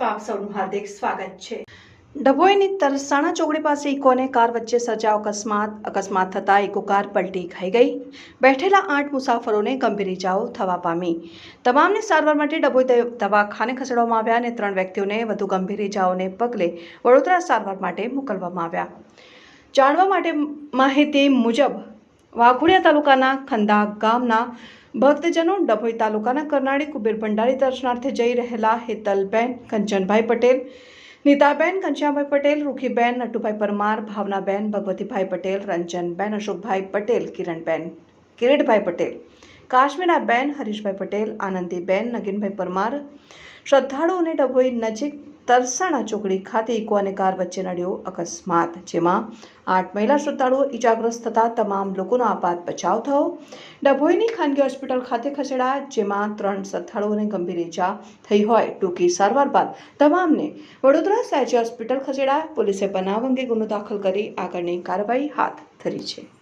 આપ સૌનું હાર્દિક સ્વાગત છે. ડભોઈની તરસાણા ચોકડી પાસે ઇકો અને કાર વચ્ચે સર્જાયો અકસ્માત. અકસ્માત થતાં ઇકો કાર પલટી ખાઈ ગઈ. બેઠેલા આઠ મુસાફરોને ગંભીર ઇજાઓ થવા પામી. તમામને સારવાર માટે ડભોઈ દવ- દવાખાને ખસેડવામાં આવ્યા અને ત્રણ વ્યક્તિઓને વધુ ગંભીર ઇજાઓને પગલે વડોદરા સારવાર માટે મોકલવામાં આવ્યા. જાણવા માટે માહિતી મુજબ વાઘોડિયા તાલુકાના ખંદા ગામના ભક્તજનો ડભોઈ તાલુકાના કરનાળી કુબેર ભંડારી દર્શનાર્થે જઈ રહેલા હેતલબેન, કંચનભાઈ પટેલ, નીતાબેન ઘનશ્યામભાઈ પટેલ, રૂખીબેન, નટુભાઈ પરમાર, ભાવનાબેન, ભગવતીભાઈ પટેલ, રંજનબેન, અશોકભાઈ પટેલ, કિરણબેન, કિરીટભાઈ પટેલ, કાશ્મીરાબેન, હરીશભાઈ પટેલ, આનંદીબેન, નગીનભાઈ પરમાર શ્રદ્ધાળુઓને ડભોઈ નજીક તરસાણા ચોકડી ખાતે ઇકો અને કાર વચ્ચે નડ્યો અકસ્માત, જેમાં આઠ મહિલા શ્રદ્ધાળુઓ ઇજાગ્રસ્ત થતા તમામ લોકોનો આપાત બચાવ થયો. ડભોઈની ખાનગી હોસ્પિટલ ખાતે ખસેડાયા, જેમાં ત્રણ શ્રદ્ધાળુઓને ગંભીર ઇજા થઈ હોય ટૂંકી સારવાર બાદ તમામને વડોદરા સહેજી હોસ્પિટલ ખસેડાયા. પોલીસે બનાવ અંગે ગુનો દાખલ કરી આગળની કાર્યવાહી હાથ ધરી છે.